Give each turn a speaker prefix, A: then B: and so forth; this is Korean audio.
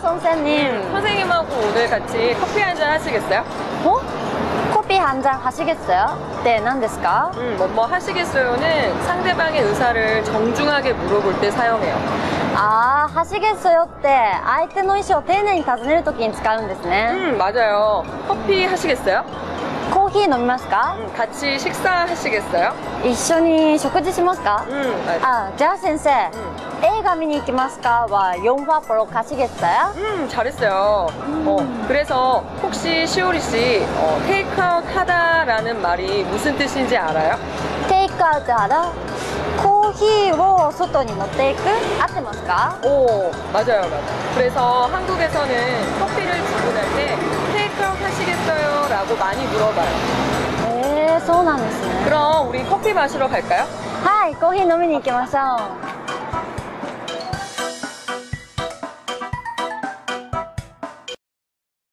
A: 선생님.
B: 선생님하고 오늘 같이 커피 한 잔 하시겠어요?
A: 어? 커피 한 잔 하시겠어요? 네, 난데스까?
B: 음, 뭐뭐 하시겠어요는 상대방의 의사를 정중하게 물어볼 때 사용해요.
A: あー、하시겠어요って相手の意思を丁寧に尋ねるときに使うんですね。
B: 음, 맞아요. 커피 하시겠어요?
A: コーヒー飲みますか、うん、같이식사하시겠어요一緒に食事しますか、うん、あじゃあ先生、映画見に行きますかは4화 음, 음, 음. 보러 가시겠어요?
B: 음, 잘했어요. 어, 음. 어, 그래서 혹시 시오리 씨 어, 테이크아웃 하다라는 말이 무슨 뜻인지 알아요?
A: 테이크아웃 하다? 코히로 소토니 노테이크? 아테마스까?
B: 오, 맞아요, 맞아요. 그래서 한국에서는 커피를 나도 많이 물어봐요.
A: 네, 소원하는 씨.
B: 그럼 우리 커피 마시러 갈까요?
A: 하이, 커피飲みに行きましょう。